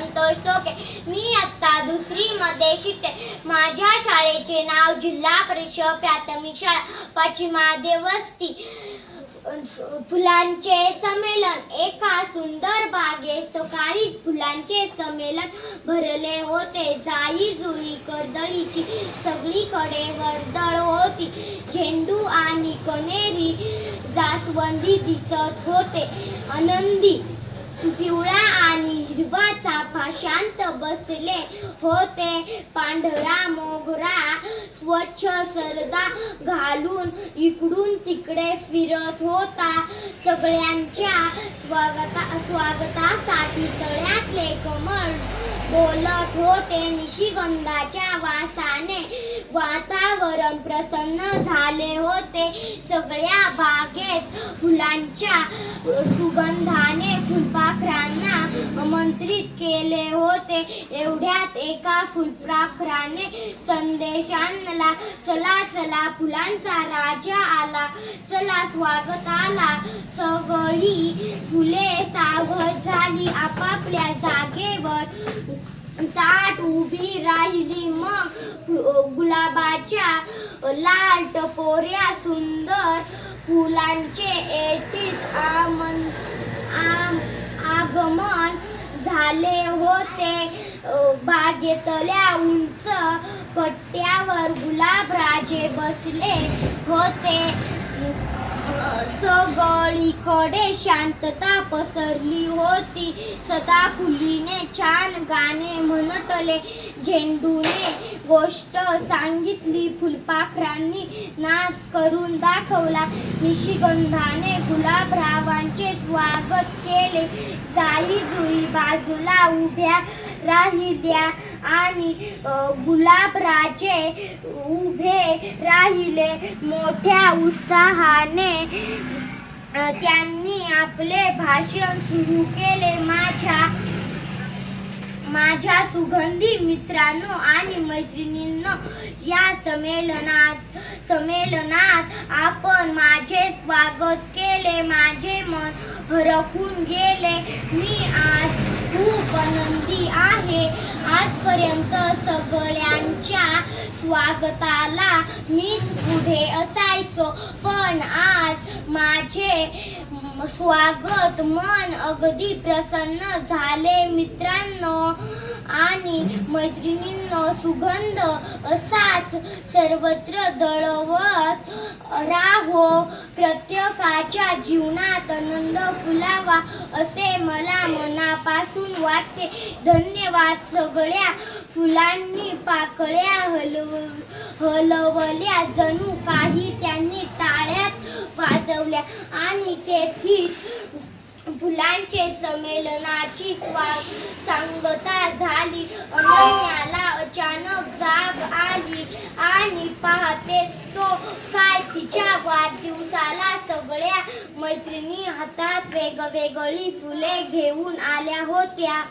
संतोष टोके मी आत्ता दुसरीमध्ये शिकते. माझ्या शाळेचे नाव जिल्हा परिषद प्राथमिक शाळा. पाचिमादे देवस्ती फुलांचे संमेलन. एका सुंदर बागेत सकाळी फुलांचे संमेलन भरले होते. जाई जुळी कर्दळीची सगळीकडे वर्दळ होती. झेंडू आणि कनेरी जास्वंदी दिसत होते. आनंदी पिवळा आणि हिरवा चाफा शांत बसले होते. पांढरा मोगरा स्वच्छ सरदा घालून इकडून तिकडे फिरत होता. सगळ्यांच्या स्वागता स्वागतासाठी तळ्यातले कमळ बोलत होते. निशिगंधाच्या वासाने वातावरण प्रसन्न झाले होते. सगळ्या बागेत फुलांच्या सुगंधाने फुलपाखरांना आमंत्रित केले होते. एवढ्यात एका फुलपाखराने संदेशांना चला चला फुलांचा राजा आला. चला स्वागत आला. सगळी फुले सावध झाली. आपापल्या जागेवर ताट उभी राहिली. मग गुलाबाच्या लाल टपोऱ्या सुंदर फुलांचे एटीत आमन झाले होते. बागेतल्या उंच कट्ट्यावर गुलाबराजे बसले होते. सगळीकडे शांतता पसरली होती. सदा फुलीने छान गाणे म्हणटले. झेंडूने गोष्ट सांगितली. फुलपाखरांनी नाच करून दाखवला. निशिगंधाने गुलाबरावांचे स्वागत केले. जाई जुई बाजूला उभ्या राहिल्या आणि गुलाबराजे उभे राहिले मोठ्या उत्साहाने. त्यांनी आपले भाषण सुरू केले. माझ्या माझ्या सुगंधी मित्रांनो आणि मैत्रिणींनो या संमेलनात संमेलनात आपण माझे स्वागत केले. माझे मन हरखून गेले. मी आनंदी आहे. आजपर्यंत सगळ्यांच्या स्वागताला मीच पुढे असायचो. पण आज माझे स्वागत मन अगदी प्रसन्न झाले मित्रांनो. आणि मैत्रिणींनो सुगंध असाच सर्वत्र दळवत राहो. प्रत्येकाच्या जीवनात आनंद फुलावा असे मला मनापासून वाटते धन्यवाद सगळ्या फुलांनी पाकळ्या हलव हलवल्या. जणू काही त्यांनी टाळ्यात वाजवल्या. आणि तेथील फुलांचे संमेलनाची स्वा सांगता झाली. अनन्याला अचानक जाग आली. आणि पाहते तो काय तिच्या वाढदिवसाला मैत्रिणी हातात वेगवेगळी फुले घेऊन आल्या होत्या.